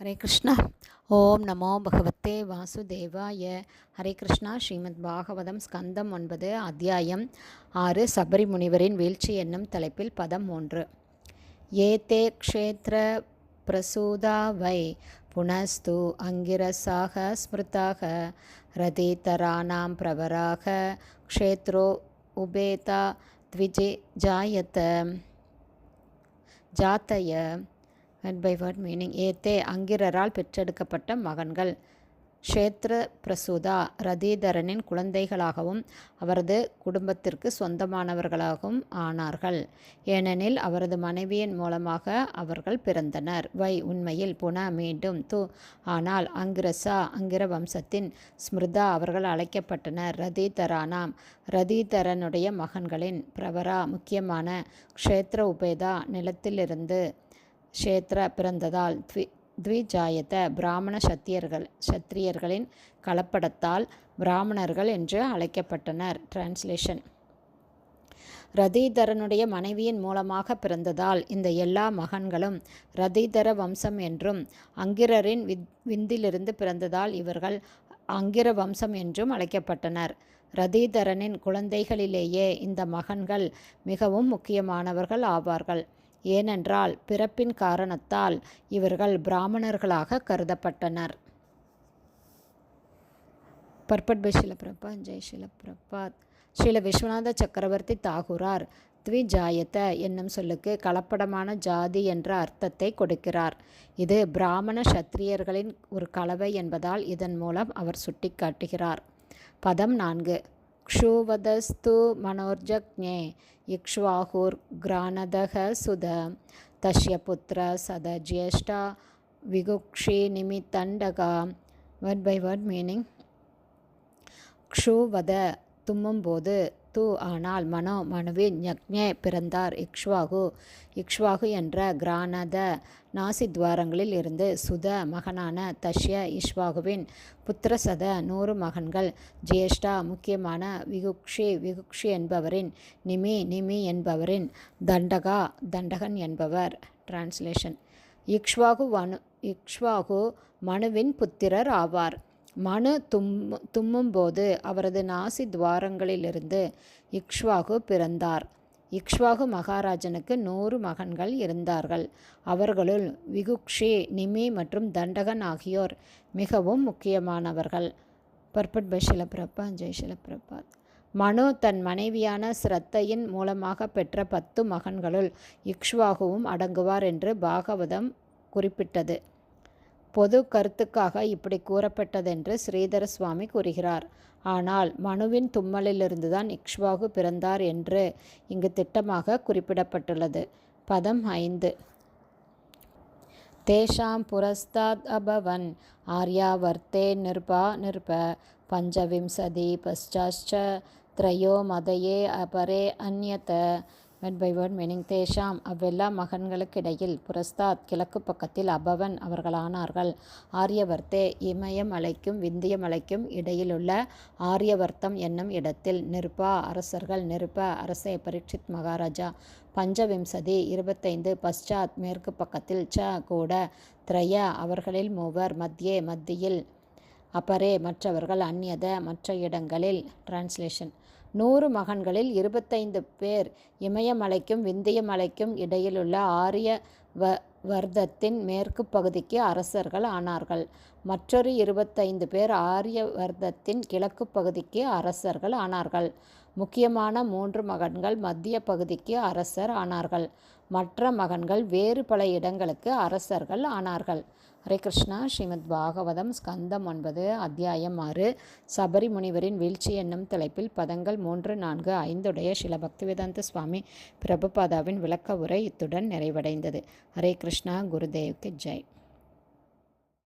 ஹரே கிருஷ்ணா. ஓம் நமோ பகவத்தே வாசுதேவாய. ஹரே கிருஷ்ணா ஸ்ரீமத் பாகவதம் ஸ்கந்தம் ஒன்பது அத்தியாயம் ஆறு சபரி முனிவரின் வீழ்ச்சி என்னும் தலைப்பில் பதம் மூன்று. ஏதே க்ஷேத்திர பிரசூதா வை புனஸ்து அங்கிரசாக ஸ்மிருதாக ரதீதராணாம் பிரவராக க்ஷேத்ரோ உபேதா த்விஜே ஜாயத்த. ஜாத்தய வேர்ட் பை வேர்ட் மீனிங் ஏத்தே அங்கிரரால் பெற்றெடுக்கப்பட்ட மகன்கள். க்ஷேத்திர பிரசூதா ரதீதரனின் குழந்தைகளாகவும் அவரது குடும்பத்திற்கு சொந்தமானவர்களாகவும் ஆனார்கள். ஏனெனில் அவரது மனைவியின் மூலமாக அவர்கள் பிறந்தனர். வை உண்மையில் புன மீண்டும் து. ஆனால் அங்கிரசா அங்கிர வம்சத்தின் ஸ்மிருதா அவர்கள் அழைக்கப்பட்டனர். ரதீதரானாம். ரதீதரனுடைய மகன்களின் பிரவரா முக்கியமான க்ஷேத்திர உபேதா நிலத்திலிருந்து க்ஷேத்திர பிறந்ததால் த்வி த்விஜாயத்த பிராமண சத்தியர்கள் சத்திரியர்களின் கலப்படத்தால் பிராமணர்கள் என்று அழைக்கப்பட்டனர். டிரான்ஸ்லேஷன் ரதீதரனுடைய மனைவியின் மூலமாக பிறந்ததால் இந்த எல்லா மகன்களும் ரதீதர வம்சம் என்றும் அங்கிரரின் வித் விந்திலிருந்து பிறந்ததால் இவர்கள் அங்கிர வம்சம் என்றும் அழைக்கப்பட்டனர். ரதீதரனின் குழந்தைகளிலேயே இந்த மகன்கள் மிகவும் முக்கியமானவர்கள் ஆவார்கள். ஏனென்றால் பிறப்பின் காரணத்தால் இவர்கள் பிராமணர்களாக கருதப்பட்டனர். பர்பட் பை ஷிலபிரபா ஜெய் ஷிலபிரபாத் ஸ்ரீல விஸ்வநாத சக்கரவர்த்தி தாகூரார் த்விஜாயத்த என்னும் சொல்லுக்கு கலப்படமான ஜாதி என்ற அர்த்தத்தை கொடுக்கிறார். இது பிராமண சத்திரியர்களின் ஒரு கலவை என்பதால் இதன் மூலம் அவர் சுட்டிக்காட்டுகிறார். பதம் நான்கு क्षुवदस्तु मनोर्जज्ञे इक्ष्वाहुर्घ्राणदः सुध तस्य पुत्र सदज्येष्ठा விகுக்ஷினிமித்தண்டகா வேர்ட் பை வேர்ட் மீனிங் க்ஷுவத தும்மும்போது து ஆனால் மனோ மனுவின் யக்ஞே பிறந்தார் இக்ஷ்வாகு. இக்ஷ்வாகு என்ற கிரானத நாசித்வாரங்களில் இருந்து சுத மகனான தஷ்ய இஷ்வாகுவின் புத்திரசத நூறு மகன்கள் ஜேஷ்டா முக்கியமான விகுக்ஷி விகுக்ஷி என்பவரின் நிமி நிமி என்பவரின் தண்டகா தண்டகன் என்பவர். டிரான்ஸ்லேஷன் இக்ஷ்வாகு வனு இக்ஷ்வாகு மனுவின் புத்திரர் ஆவார். மனு தும் தும்மும்போது அவரது நாசி துவாரங்களிலிருந்து இக்ஷ்வாகு பிறந்தார். இக்ஷ்வாகு மகாராஜனுக்கு நூறு மகன்கள் இருந்தார்கள். அவர்களுள் விகுக்ஷே நிமி மற்றும் தண்டகன் ஆகியோர் மிகவும் முக்கியமானவர்கள். பர்பட் பை ஷிலபிரபா ஜெய் ஷிலபிரபாத் மனு தன் மனைவியான ஸ்ரத்தையின் மூலமாக பெற்ற பத்து மகன்களுள் இக்ஷ்வாகுவும் அடங்குவார் என்று பாகவதம் குறிப்பிட்டது. பொது கருத்துக்காக இப்படி கூறப்பட்டதென்று ஸ்ரீதர சுவாமி கூறுகிறார். ஆனால் மனுவின் தும்மலிலிருந்துதான் இக்ஷ்வாகு பிறந்தார் என்று இங்கு திட்டமாக குறிப்பிடப்பட்டுள்ளது. பதம் ஐந்து. தேஷாம் புரஸ்தாத் அபவன் ஆர்யாவர்த்தே நிர்பா நிர்ப பஞ்சவிம்சதி பஷ்டாச்ச த்ரயோ மதையே அபரே அந்யத வேர்ட் பை வேர்ட் மீனிங் தேஷாம். அவ்வெல்லா மகன்களுக்கிடையில் புரஸ்தாத் கிழக்கு பக்கத்தில் அபவன் அவர்களானார்கள். ஆரியவர்த்தே இமயமலைக்கும் விந்தியமலைக்கும் இடையிலுள்ள ஆரியவர்த்தம் என்னும் இடத்தில் நிருபா அரசர்கள் நிருப அரசே பரீட்சித் மகாராஜா. பஞ்சவிம்சதி இருபத்தைந்து பశ్చాத் மேற்கு பக்கத்தில் ச கூட திரைய அவர்களில் மூவர் மத்தியே மத்தியில் அப்பரே மற்றவர்கள் அந்நியத மற்ற இடங்களில். டிரான்ஸ்லேஷன் நூறு மகன்களில் இருபத்தைந்து பேர் இமயமலைக்கும் விந்தயமலைக்கும் இடையிலுள்ள ஆரிய வ வர்த்தத்தின் மேற்கு பகுதிக்கு அரசர்கள் ஆனார்கள். மற்றொரு இருபத்தைந்து பேர் ஆரியவர்த்தத்தின் கிழக்கு பகுதிக்கு அரசர்கள் ஆனார்கள். முக்கியமான மூன்று மகன்கள் மத்திய பகுதிக்கு அரசர் ஆனார்கள். மற்ற மகன்கள் வேறு பல இடங்களுக்கு அரசர்கள் ஆனார்கள். ஹரே கிருஷ்ணா. ஸ்ரீமத் பாகவதம் ஸ்கந்தம் ஒன்பது அத்தியாயம் ஆறு. சபரி முனிவரின் வீழ்ச்சி என்னும் தலைப்பில் பதங்கள் மூன்று நான்கு ஐந்துடைய சில பக்திவேதாந்த சுவாமி பிரபுபாதாவின் விளக்க உரை இத்துடன் நிறைவடைந்தது. ஹரே கிருஷ்ணா. குருதேவ்க்கு ஜெய்